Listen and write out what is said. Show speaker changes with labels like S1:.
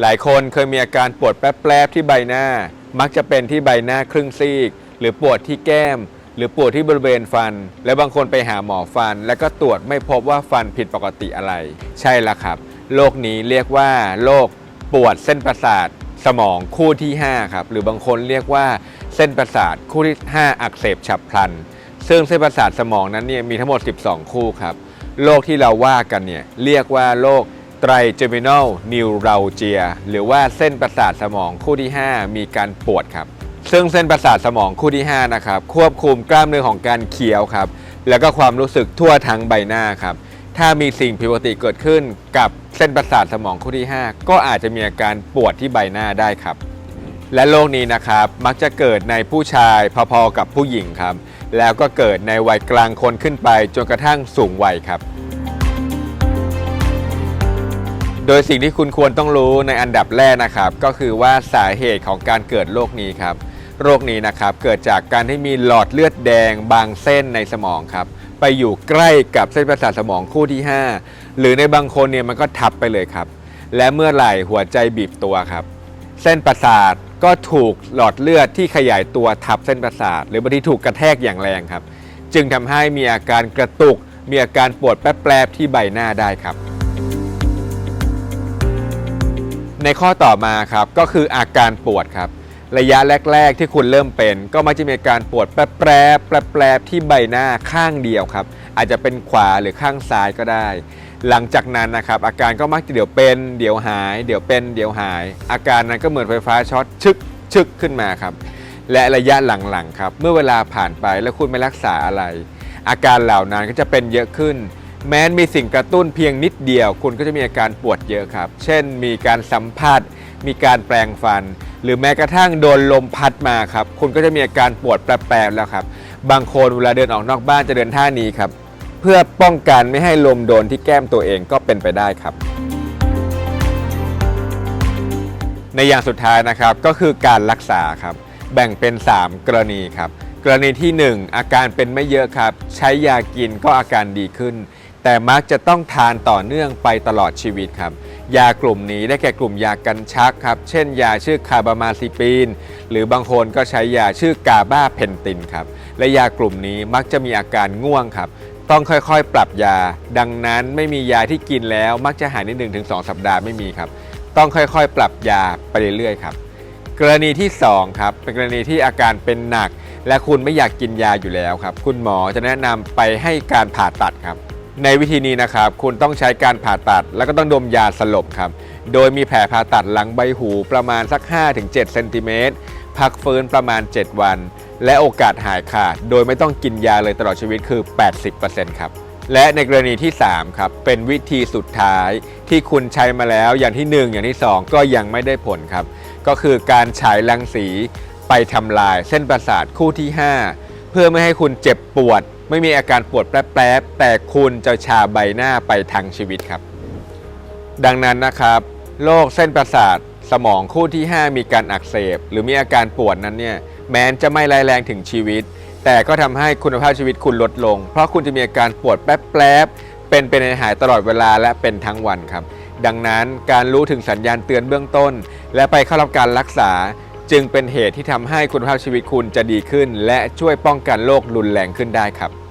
S1: หลายคนเคยมีอาการปวดแป๊บๆที่ใบหน้า มักจะเป็นที่ใบหน้าครึ่งซีก หรือปวดที่แก้ม หรือปวดที่บริเวณฟัน และบางคนไปหาหมอฟัน แล้วก็ตรวจไม่พบว่าฟันผิดปกติอะไร ใช่แล้วครับ โรคนี้เรียกว่าโรคปวดเส้นประสาทสมองคู่ที่ 5 ครับ หรือบางคนเรียกว่าเส้นประสาทคู่ที่ 5 อักเสบฉับพลัน ซึ่งเส้นประสาทสมองนั้นเนี่ยมีทั้งหมด 12 คู่ครับ โรคที่เราว่ากันเนี่ยเรียกว่าโรค ไตรเจมิน a ลนิวเราเจีย หรือว่าเส้นประสาทสมองคู่ที่ 5 มีการปวดครับ ซึ่งเส้นประสาทสมองคู่ที่ 5 นะครับ ควบคุมกล้ามเนื้อของการเคี้ยวครับ แล้วก็ความรู้สึกทั่วทั้งใบหน้าครับ ถ้ามีสิ่งผิดปกติเกิดขึ้นกับเส้นประสาทสมองคู่ที่ 5 ก็อาจจะมีอาการปวดที่ใบหน้าได้ครับ และโรคนี้นะครับมักจะเกิดในผู้ชายพอๆกับผู้หญิงครับ แล้วก็เกิดในวัยกลางคนขึ้นไปจนกระทั่งสูงวัยครับ โดยสิ่งที่คุณควรต้องรู้ในอันดับแรกนะครับ ก็คือว่าสาเหตุของการเกิดโรคนี้ครับ โรคนี้นะครับเกิดจากการที่มีหลอดเลือดแดงบางเส้นในสมองครับไปอยู่ใกล้กับเส้นประสาทสมองคู่ที่ 5 หรือในบางคนเนี่ยมันก็ทับไปเลยครับ และเมื่อไหร่หัวใจบีบตัวครับ เส้นประสาทก็ถูกหลอดเลือดที่ขยายตัวทับเส้นประสาท หรือบางทีถูกกระแทกอย่างแรงครับ จึงทำให้มีอาการกระตุก มีอาการปวดแป๊บๆที่ใบหน้าได้ครับ ในข้อต่อมาครับก็คืออาการปวดครับ ระยะแรก ๆ ที่คุณเริ่มเป็น ก็มักจะมีการปวดแปรๆแปรๆที่ใบหน้าข้างเดียวครับ อาจจะเป็นขวาหรือข้างซ้ายก็ได้ หลังจากนั้นนะครับ อาการก็มักจะเดี๋ยวเป็น เดี๋ยวหาย เดี๋ยวเป็น เดี๋ยวหาย อาการนั้นก็เหมือนไฟฟ้าช็อตชึกชึกขึ้นมาครับ และระยะหลังๆครับ เมื่อเวลาผ่านไปแล้วคุณไม่รักษาอะไร อาการเหล่านั้นก็จะเป็นเยอะขึ้น แม้นมีสิ่งกระตุ้นเพียงนิดเดียว คุณก็จะมีอาการปวดเยอะครับ เช่น มีการสัมผัส มีการแปลงฟัน หรือแม้กระทั่งโดนลมพัดมาครับ คุณก็จะมีอาการปวดแปรๆแล้วครับ บางคนเวลาเดินออกนอกบ้านจะเดินท่านี้ครับ เพื่อป้องกันไม่ให้ลมโดนที่แก้มตัวเองก็เป็นไปได้ครับ ในอย่างสุดท้ายนะครับก็คือการรักษาครับ แบ่งเป็น 3 กรณีครับกรณีที่ 1 อาการเป็นไม่เยอะครับ ใช้ยากินก็อาการดีขึ้น แต่มักจะต้องทานต่อเนื่องไปตลอดชีวิตครับ ยากลุ่มนี้ได้แก่กลุ่มยากันชักครับ เช่น ยาชื่อคาบามาซิปีน หรือบางคนก็ใช้ยาชื่อกาบาเพนตินครับ และยากลุ่มนี้มักจะมีอาการง่วงครับ ต้องค่อยๆ ปรับยา ดังนั้นไม่มียาที่กินแล้วมักจะหายใน 1-2 สัปดาห์ไม่มีครับ ต้องค่อยๆ ปรับยาไปเรื่อยๆครับ กรณีที่2ครับ เป็นกรณีที่อาการเป็นหนัก และคุณไม่อยากกินยาอยู่แล้วครับ คุณหมอจะแนะนำไปให้การผ่าตัดครับ ในวิธีนี้นะครับ คุณต้องใช้การผ่าตัดแล้วก็ต้องดมยาสลบครับ โดยมีแผลผ่าตัดหลังใบหูประมาณสัก 5-7เซนติเมตรพักฟื้นประมาณ 7 วัน และโอกาสหายขาด โดยไม่ต้องกินยาเลยตลอดชีวิตคือ 80%ครับ และในกรณีที่ 3 ครับ เป็นวิธีสุดท้ายที่คุณใช้มาแล้วอย่างที่ 1 อย่างที่ 2 ก็ยังไม่ได้ผลครับ ก็คือการฉายรังสีไปทำลายเส้นประสาทคู่ที่ 5 เพื่อไม่ให้คุณเจ็บปวด ไม่มีอาการปวดแป๊บๆแต่คุณจะชาใบหน้าไปทั้งชีวิตครับ ดังนั้นนะครับโรคเส้นประสาทสมองคู่ที่ 5 มีการอักเสบ หรือมีอาการปวดนั้นเนี่ยแม้นจะไม่ร้ายแรงถึงชีวิต แต่ก็ทำให้คุณภาพชีวิตคุณลดลง เพราะคุณจะมีอาการปวดแป๊บๆเป็นเป็นหายตลอดเวลาและเป็นทั้งวันครับ ดังนั้นการรู้ถึงสัญญาณเตือนเบื้องต้น และไปเข้ารับการรักษา จึงเป็นเหตุที่ทำให้คุณภาพชีวิตคุณจะดีขึ้น และช่วยป้องกันโรครุนแรงขึ้นได้ครับ